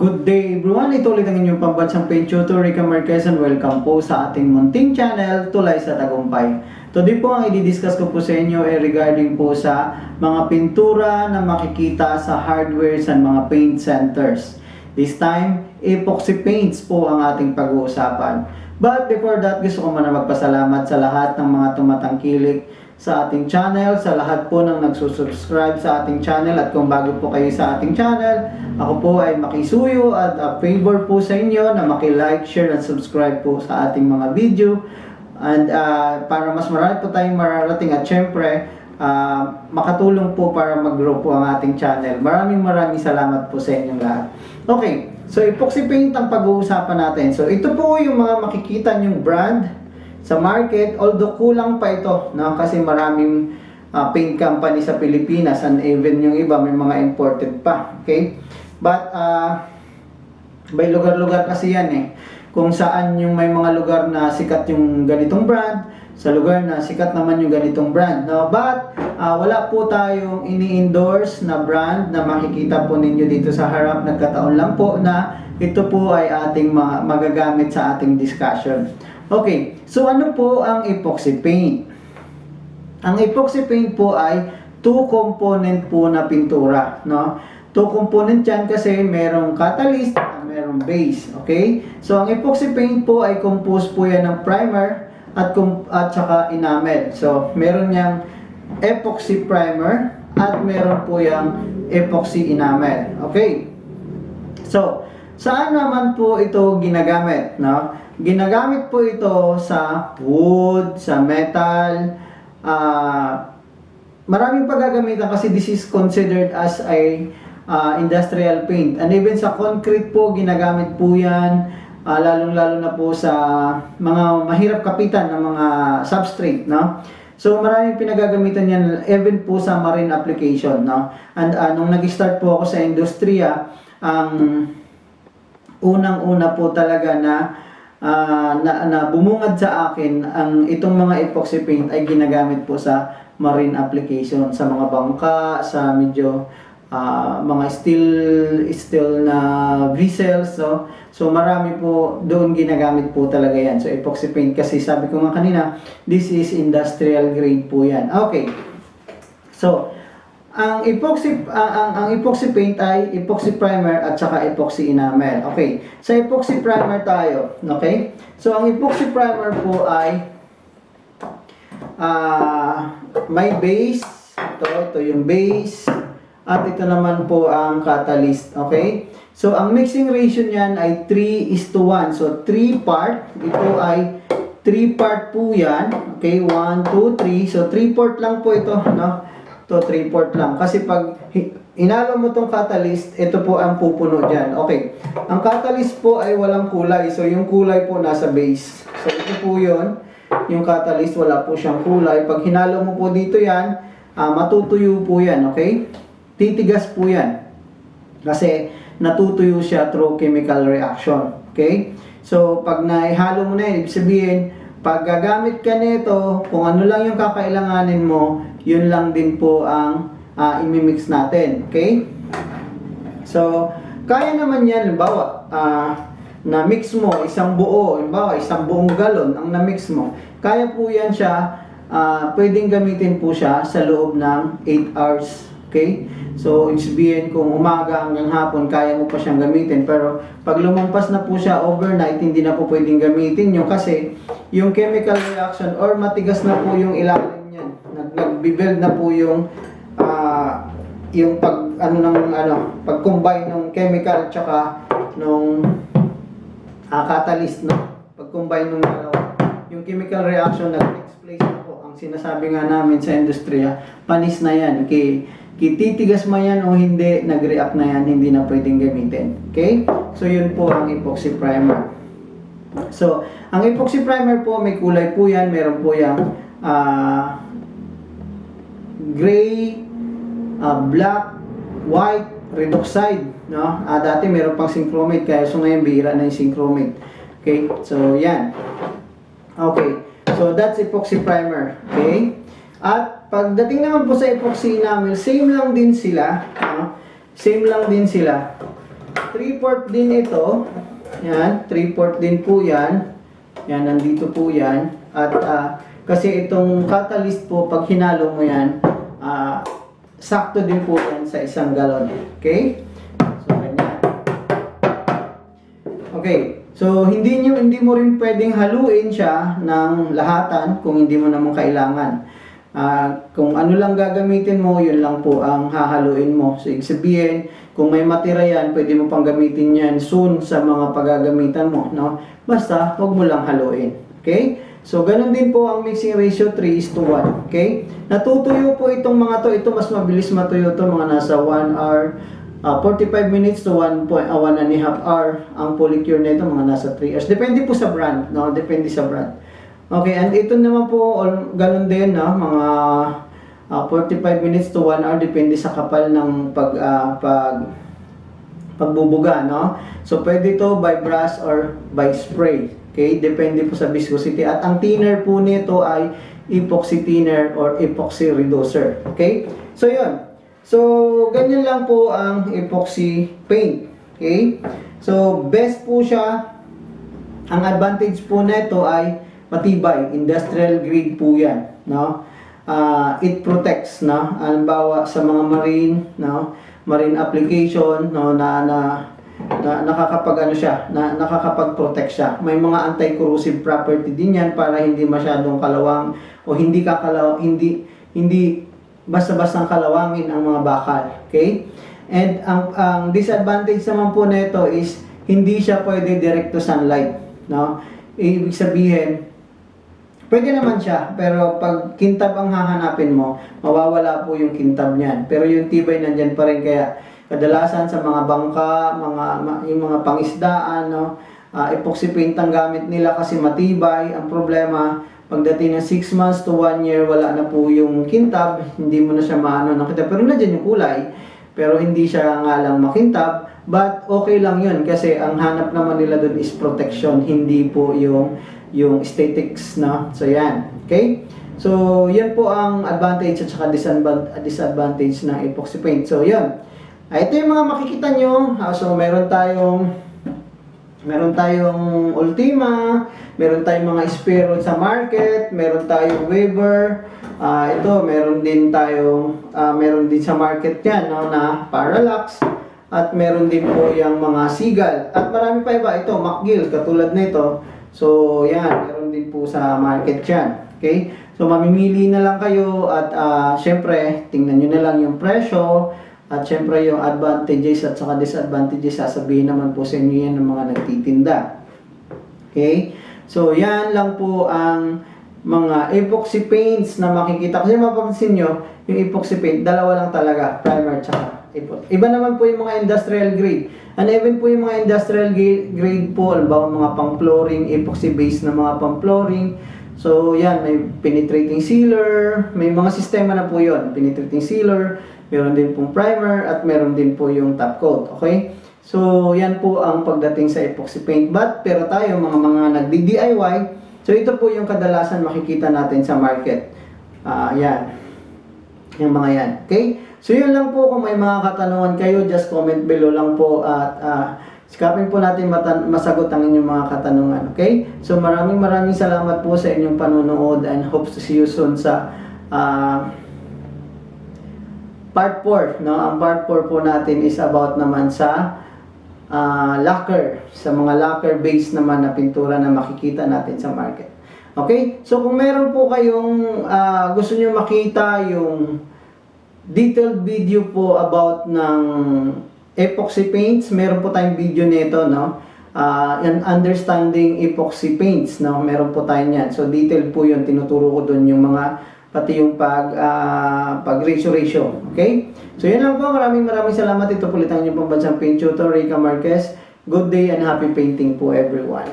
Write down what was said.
Good day everyone! Ito ulit ang inyong pambansang paint tutor, Rica Marquez and welcome po sa ating munting channel, Tulay sa Tagumpay. Today po ang i-discuss ko po sa inyo ay regarding po sa mga pintura na makikita sa hardwares and mga paint centers. This time, epoxy paints po ang ating pag-uusapan. But before that, gusto ko muna magpasalamat sa lahat ng mga tumatangkilik sa ating channel, sa lahat po ng nagsusubscribe sa ating channel at kung bago po kayo sa ating channel, ako po ay makisuyo at uh, favor po sa inyo na maki-like, share at subscribe po sa ating mga video and uh, para mas marami po tayong mararating at syempre uh, makatulong po para mag-grow po ang ating channel. Maraming maraming salamat po sa inyong lahat. Okay, so epoxy paint ang pag-uusapan natin. So ito po yung mga makikita nyong brand sa market, although kulang pa ito, no? kasi maraming uh, paint company sa Pilipinas and even yung iba may mga imported pa. Okay? But uh, by lugar-lugar kasi yan eh. Kung saan yung may mga lugar na sikat yung ganitong brand, sa lugar na sikat naman yung ganitong brand. No? But uh, wala po tayong ini-endorse na brand na makikita po ninyo dito sa harap. Nagkataon lang po na ito po ay ating ma- magagamit sa ating discussion. Okay, so ano po ang epoxy paint? Ang epoxy paint po ay two component po na pintura, no? Two component yan kasi merong catalyst at merong base, okay? So ang epoxy paint po ay composed po yan ng primer at at saka enamel. So meron yang epoxy primer at meron po yang epoxy enamel, okay? So, saan naman po ito ginagamit, no? Ginagamit po ito sa wood, sa metal, ah maraming paggagamitan kasi this is considered as a ah, industrial paint. And even sa concrete po, ginagamit po yan, ah, lalong-lalo na po sa mga mahirap kapitan ng mga substrate, no? So maraming pinagagamitan yan even po sa marine application, no? And ah, nung nag-start po ako sa industriya, ang unang-una po talaga na ah, na, na bumungad sa akin ang itong mga epoxy paint ay ginagamit po sa marine application sa mga bangka, sa medyo ah, mga steel steel na vessels so so marami po doon ginagamit po talaga yan. So epoxy paint kasi sabi ko nga kanina this is industrial grade po yan. Okay. So ang epoxy ang, ang, ang epoxy paint ay epoxy primer at saka epoxy enamel. Okay. Sa epoxy primer tayo, okay? So ang epoxy primer po ay ah may base, ito, ito yung base at ito naman po ang catalyst, okay? So ang mixing ratio niyan ay 3 is to 1. So 3 part, ito ay 3 part po yan. Okay, 1, 2, 3. So 3 part lang po ito, no? To 3 port lang. Kasi pag inalo mo tong catalyst, ito po ang pupuno dyan. Okay. Ang catalyst po ay walang kulay. So, yung kulay po nasa base. So, ito po yun. Yung catalyst, wala po siyang kulay. Pag hinalo mo po dito yan, ah, matutuyo po yan. Okay? Titigas po yan. Kasi natutuyo siya through chemical reaction. Okay? So, pag naihalo mo na yan, ibig sabihin, pag gagamit ka nito, kung ano lang yung kakailanganin mo, yun lang din po ang ah, imimix natin. Okay? So, kaya naman yan, halimbawa, ah, na-mix mo isang buo, halimbawa, isang buong galon ang na-mix mo. Kaya po yan siya, ah, pwedeng gamitin po siya sa loob ng 8 hours. Okay? So, ibig sabihin kung umaga hanggang hapon, kaya mo pa siyang gamitin. Pero, pag lumampas na po siya overnight, hindi na po pwedeng gamitin yung kasi yung chemical reaction or matigas na po yung ilalim niyan. Nag nagbi-build na po yung ah, yung pag ano ng ano, pag-combine ng chemical tsaka nung ah, catalyst no. Pag-combine ng dalawa. Yung chemical reaction nag-takes place na po. Ang sinasabi nga namin sa industriya, panis na yan. Okay? Kititigas man yan o hindi, nag-react na yan, hindi na pwedeng gamitin. Okay? So, yun po ang epoxy primer. So, ang epoxy primer po, may kulay po yan. Meron po yung ah, gray, ah, black, white, red oxide. No? Ah, dati meron pang synchromate, kaya so ngayon bihira na yung synchromate. Okay? So, yan. Okay. So, that's epoxy primer. Okay? At pagdating naman po sa epoxy enamel, same lang din sila. No? Same lang din sila. 3-4 din ito. Yan, 3-4 din po yan. Yan, nandito po yan. At ah, kasi itong catalyst po, pag hinalo mo yan, ah, sakto din po yan sa isang galon. Okay? So, ganyan. Okay. So, hindi nyo, hindi mo rin pwedeng haluin siya ng lahatan kung hindi mo naman kailangan. Ah, kung ano lang gagamitin mo, yun lang po ang hahaluin mo. So, ibig sabihin, kung may matira yan, pwede mo pang gamitin yan soon sa mga paggagamitan mo, no? Basta, huwag mo lang haluin. Okay? So, ganun din po ang mixing ratio 3 is to 1. Okay? Natutuyo po itong mga to. Ito mas mabilis matuyo to, mga nasa 1 hour, ah, 45 minutes to 1, point, ah, 1 and a half hour. Ang polycure nito, mga nasa 3 hours. Depende po sa brand, no? Depende sa brand. Okay, and ito naman po, all, ganun din, no? Mga ah, 45 minutes to 1 hour, depende sa kapal ng pag, ah, pag, pagbubuga, no? So, pwede to by brush or by spray. Okay, depende po sa viscosity. At ang thinner po nito ay epoxy thinner or epoxy reducer. Okay? So, yun. So, ganyan lang po ang epoxy paint. Okay? So, best po siya. Ang advantage po nito ay matibay. Industrial grade po yan. No? Ah, it protects. No? Halimbawa sa mga marine, no? marine application no? na, na na nakakapag ano siya, na nakakapag-protect siya. May mga anti-corrosive property din yan para hindi masyadong kalawang o hindi kakalaw hindi hindi basta-basta kalawangin ang mga bakal. Okay? And ang ang disadvantage naman po nito is hindi siya pwede direct sunlight, no? Ibig sabihin, Pwede naman siya, pero pag kintab ang hahanapin mo, mawawala po yung kintab niyan. Pero yung tibay nandyan pa rin kaya kadalasan sa mga bangka, mga yung mga pangisdaan, no, ah, epoxy paint ang gamit nila kasi matibay. Ang problema, pagdating ng 6 months to 1 year, wala na po yung kintab, hindi mo na siya maano ng kintab. Pero nandiyan yung kulay, pero hindi siya nga lang makintab. But okay lang yun kasi ang hanap naman nila doon is protection, hindi po yung yung aesthetics na. So yan. Okay? So yan po ang advantage at saka disadvan- disadvantage ng epoxy paint. So yan. Ah, ito yung mga makikita nyo. Ah, so meron tayong meron tayong Ultima, meron tayong mga Spiro sa market, meron tayong Weber, ah ito, meron din tayong, ah, meron din sa market yan, no, na Parallax, at meron din po yung mga Seagull, at marami pa iba, ito, McGill, katulad nito, so yan, meron din po sa market yan, okay? So mamimili na lang kayo at ah, syempre, tingnan nyo na lang yung presyo, at syempre yung advantages at saka disadvantages sasabihin naman po sa inyo yan ng mga nagtitinda. Okay? So yan lang po ang mga epoxy paints na makikita. Kasi mapapansin nyo, yung epoxy paint, dalawa lang talaga, primer tsaka epoxy. Iba naman po yung mga industrial grade. And even po yung mga industrial grade po, halimbawa mga pang-flooring, epoxy based na mga pang-flooring. So yan, may penetrating sealer, may mga sistema na po yon penetrating sealer, meron din pong primer, at meron din po yung top coat. Okay? So, yan po ang pagdating sa epoxy paint. But, pero tayo, mga mga nagdi-DIY, so ito po yung kadalasan makikita natin sa market. Ah, yan. Yung mga yan. Okay? So, yun lang po. Kung may mga katanungan kayo, just comment below lang po at ah, sikapin po natin masagot ang inyong mga katanungan. Okay? So, maraming maraming salamat po sa inyong panonood and hope to see you soon sa ah, part 4. No? Ang part 4 po natin is about naman sa ah, lacquer. Sa mga lacquer base naman na pintura na makikita natin sa market. Okay? So, kung meron po kayong ah, gusto nyo makita yung detailed video po about ng epoxy paints. Meron po tayong video nito, no? Ah, and understanding epoxy paints, no? Meron po tayo niyan. So detailed po 'yun tinuturo ko doon yung mga pati yung pag ah, pag ratio ratio. Okay? So yun lang po. Maraming maraming salamat. Ito po ulit ang inyong pambansang paint tutor, Rica Marquez. Good day and happy painting po everyone.